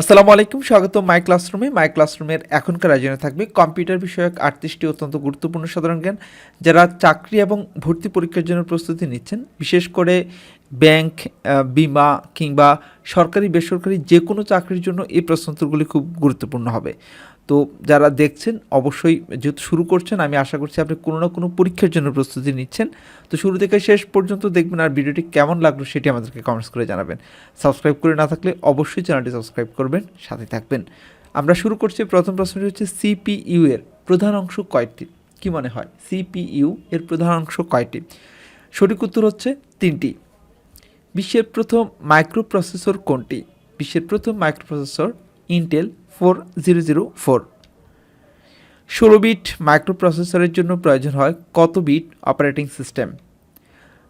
আসসালামু আলাইকুম, স্বাগত মাই ক্লাসরুমে। মাই ক্লাসরুমের এখনকার আয়োজনে থাকবে কম্পিউটার বিষয়ক আটত্রিশটি অত্যন্ত গুরুত্বপূর্ণ সাধারণ জ্ঞান। যারা চাকরি এবং ভর্তি পরীক্ষার জন্য প্রস্তুতি নিচ্ছেন, বিশেষ করে ব্যাংক বিমা কিংবা সরকারি, বেসরকারি যে কোনো চাকরির জন্য এই প্রশ্নগুলি খুব গুরুত্বপূর্ণ হবে। তো যারা দেখছেন, অবশ্যই যেহেতু শুরু করছেন, আমি আশা করছি আপনি কোনো না কোনো পরীক্ষার জন্য প্রস্তুতি নিচ্ছেন। তো শুরু থেকে শেষ পর্যন্ত দেখবেন আর ভিডিওটি কেমন লাগল সেটি আমাদেরকে কমেন্টস করে জানাবেন। সাবস্ক্রাইব করে না থাকলে অবশ্যই চ্যানেলটি সাবস্ক্রাইব করবেন, সাথে থাকবেন। আমরা শুরু করছি, প্রথম প্রশ্নটি হচ্ছে সিপিইউ এর প্রধান অংশ কয়টি? কি মনে হয়? সিপিইউ এর প্রধান অংশ কয়টি? সঠিক উত্তর হচ্ছে তিনটি। বিশ্বের প্রথম মাইক্রোপ্রসেসর কোনটি? বিশ্বের প্রথম microprocessor Intel four zero zero four ষোলো বিট মাইক্রোপ্রসেসরের জন্য প্রয়োজন হয় কত বিট অপারেটিং সিস্টেম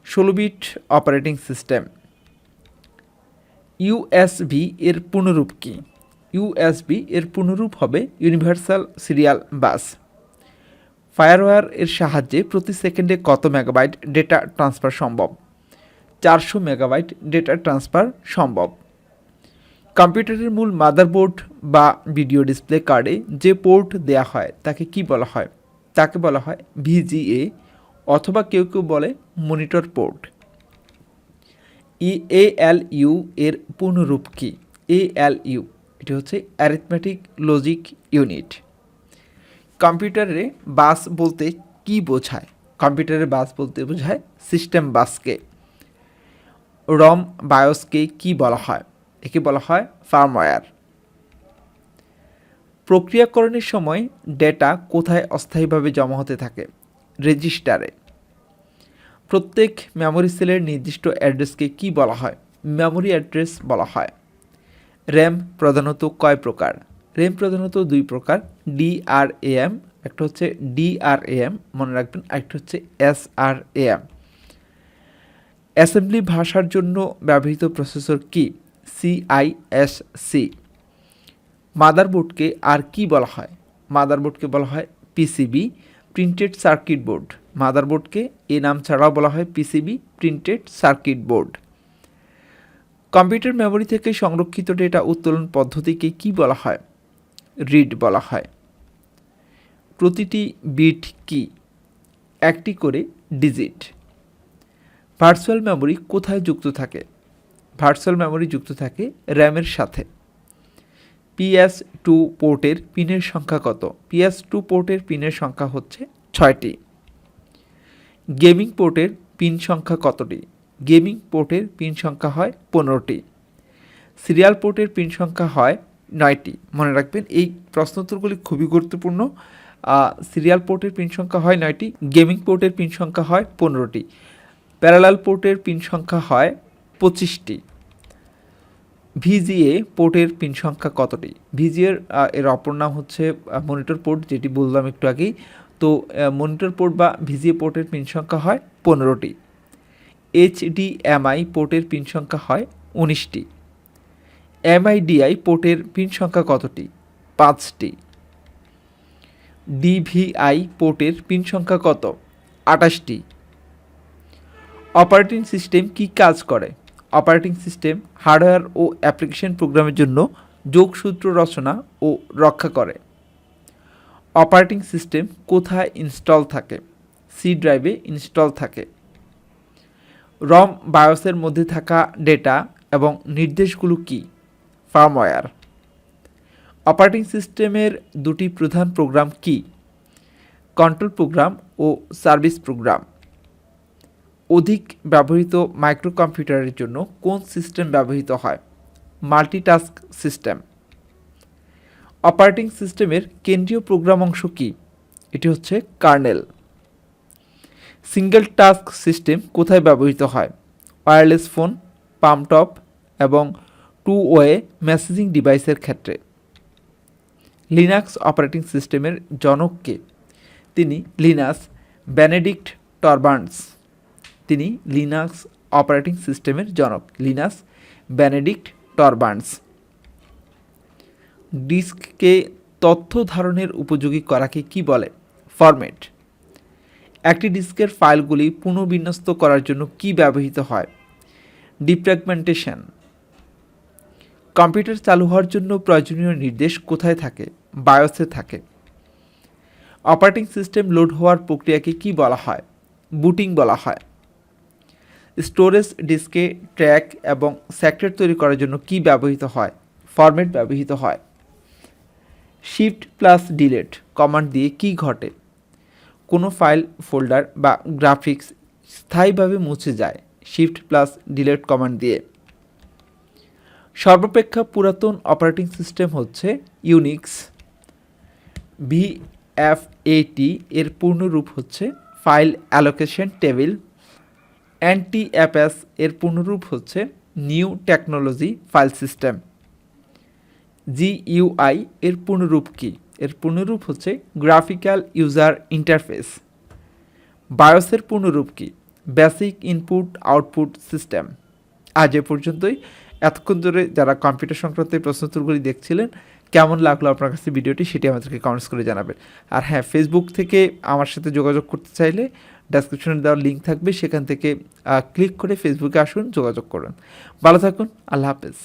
ষোলো বিট অপারেটিং সিস্টেম ইউএসবি এর পূর্ণরূপ কি? ইউএসবি এর পূর্ণরূপ হবে ইউনিভার্সাল সিরিয়াল বাস ফায়ারওয়ার এর সাহায্যে প্রতি সেকেন্ডে কত মেগাবাইট ডেটা ট্রান্সফার সম্ভব? চারশো মেগাবাইট ডেটা ট্রান্সফার সম্ভব। কম্পিউটারের মূল মাদারবোর্ড বা ভিডিও ডিসপ্লে কার্ডে যে পোর্ট দেয়া হয়, তাকে কি বলা হয়? তাকে বলা হয় ভিজিএ অথবা কেউ কেউ বলে মনিটর পোর্ট। এল ইউ এর পূর্ণরূপ কি? এল ইউ, এটি হচ্ছে অ্যারিথমেটিক লজিক ইউনিট। কম্পিউটারে বাস বলতে কি বোঝায়? কম্পিউটারে বাস বলতে বোঝায় সিস্টেম বাসকে। রম, বায়োসকে কি বলা হয়? একে বলা হয় ফার্মওয়্যার। প্রক্রিয়াকরণের সময় ডেটা কোথায় অস্থায়ীভাবে জমা হতে থাকে? রেজিস্টারে। প্রত্যেক মেমোরি সেলের নির্দিষ্ট অ্যাড্রেসকে কি বলা হয়? মেমোরি অ্যাড্রেস বলা হয়। র্যাম প্রধানত কয় প্রকার? র্যাম প্রধানত দুই প্রকার, ডিআরএএম, একটা হচ্ছে ডিআরএএম, মনে রাখবেন আরেকটা হচ্ছে এসআরএএম। অ্যাসেম্বলি ভাষার জন্য ব্যবহৃত প্রসেসর কি? সিআইএসসি মাদারবোর্ডকে আর কি বলা হয়? মাদারবোর্ডকে বলা হয় পিসিবি প্রিন্টেড সার্কিট বোর্ড মাদারবোর্ডকে এ নাম ছাড়াও বলা হয় PCB printed circuit board computer memory থেকে সংরক্ষিত ডেটা উত্তোলন পদ্ধতিকে কি বলা হয়? রিড বলা হয়। প্রতিটি বিট কি? একটি করে ডিজিট। ভার্চুয়াল মেমোরি কোথায় যুক্ত থাকে? ভার্চুয়াল মেমোরি যুক্ত থাকে র্যামের সাথে। পিএস টু পোর্টের পিনের সংখ্যা কত? পিএস টু পোর্টের পিনের সংখ্যা হচ্ছে ছয়টি। গেমিং পোর্টের পিন সংখ্যা কতটি? গেমিং পোর্টের পিন সংখ্যা হয় পনেরোটি। সিরিয়াল পোর্টের পিন সংখ্যা হয় নয়টি। মনে রাখবেন, এই প্রশ্নোত্তরগুলি খুবই গুরুত্বপূর্ণ। সিরিয়াল পোর্টের পিন সংখ্যা হয় নয়টি গেমিং পোর্টের পিন সংখ্যা হয় পনেরোটি। প্যারালাল পোর্টের পিন সংখ্যা হয় পঁচিশটি। ভিজিএ পোর্টের পিন সংখ্যা কতটি? ভিজিএর এর অপর নাম হচ্ছে মনিটর পোর্ট, যেটি বললাম একটু আগেই। তো মনিটর পোর্ট বা ভিজিএ পোর্টের পিন সংখ্যা হয় পনেরোটি। এইচডিএমআই পোর্টের পিন সংখ্যা হয় উনিশটি। এমআইডিআই পোর্টের পিন সংখ্যা কতটি? পাঁচটি। ডিভিআই পোর্টের পিন সংখ্যা কত? আটাশটি অপারেটিং সিস্টেম কি কাজ করে? অপারেটিং সিস্টেম হার্ডওয়্যার ও অ্যাপ্লিকেশন প্রোগ্রামের জন্য যোগসূত্র রচনা ও রক্ষা করে। অপারেটিং সিস্টেম কোথায় ইনস্টল থাকে? সি ড্রাইভে ইনস্টল থাকে। রম বায়োসের মধ্যে থাকা ডেটা এবং নির্দেশগুলো কি? ফার্মওয়্যার অপারেটিং সিস্টেমের দুটি প্রধান প্রোগ্রাম কি? কন্ট্রোল প্রোগ্রাম ও সার্ভিস প্রোগ্রাম অধিক ব্যবহৃত মাইক্রোকম্পিউটারের জন্য কোন সিস্টেম ব্যবহৃত হয়? Multitask system. অপারেটিং সিস্টেমের কেন্দ্রীয় প্রোগ্রাম অংশ কি? এটি হচ্ছে কার্নেল। সিঙ্গেল টাস্ক সিস্টেম কোথায় ব্যবহৃত হয়? ওয়্যারলেস ফোন পামটপ এবং টু ওয়ে মেসেজিং ডিভাইসের ক্ষেত্রে। লিনাক্স অপারেটিং সিস্টেমের জনককে তিনি লিনাস বেনেডিক্ট টরবার্নস। তিনি লিনাক্স অপারেটিং সিস্টেমের জনক লিনাস বেনেডিক্ট টরবার্নস। ডিস্ককে তথ্য ধারণের উপযোগী করাকে কি বলে? ফরম্যাট। একটি ডিস্কের ফাইলগুলি পুনর্বিন্যস্ত করার জন্য কি ব্যবহৃত হয়? ডিফ্র্যাগমেন্টেশন। কম্পিউটার চালু হওয়ার জন্য প্রয়োজনীয় নির্দেশ কোথায় থাকে? বায়োসে থাকে। অপারেটিং সিস্টেম লোড হওয়ার প্রক্রিয়াকে কি বলা হয়? বুটিং বলা হয়। স্টোরেজ ডিস্কে, ট্র্যাক এবং সেক্টর তৈরি করার জন্য কি ব্যবহৃত হয়? ফরম্যাট ব্যবহৃত হয়। শিফট প্লাস ডিলেট কমান্ড দিয়ে কি ঘটে? কোনো ফাইল, ফোল্ডার বা গ্রাফিক্স স্থায়ীভাবে মুছে যায়, শিফট প্লাস ডিলেট কমান্ড দিয়ে। সর্বাপেক্ষা পুরাতন অপারেটিং সিস্টেম হচ্ছে ইউনিক্স ভিএফএটি এর পূর্ণরূপ হচ্ছে ফাইল অ্যালোকেশন টেবিল অ্যান্টিএপএস এর পূর্ণরূপ হচ্ছে new technology file system. GUI এর পূর্ণরূপ কি? এর পূর্ণরূপ হচ্ছে গ্রাফিক্যাল ইউজার ইন্টারফেস। বায়োসের পূর্ণরূপ কি? Basic input, output system. আজ এ পর্যন্তই। এতক্ষণ ধরে যারা কম্পিউটার সংক্রান্ত প্রশ্নোত্তরগুলি দেখছিলেন কেমন লাগল আপনার কাছে ভিডিওটি সেটি আমাদেরকে কমেন্টস করে জানাবেন। আর হ্যাঁ ফেসবুক থেকে আমার সাথে যোগাযোগ করতে চাইলে ডেসক্রিপশনে দেওয়ার লিঙ্ক থাকবে, সেখান থেকে ক্লিক করে ফেসবুকে আসুন, যোগাযোগ করুন। ভালো থাকুন, আল্লাহ হাফেজ।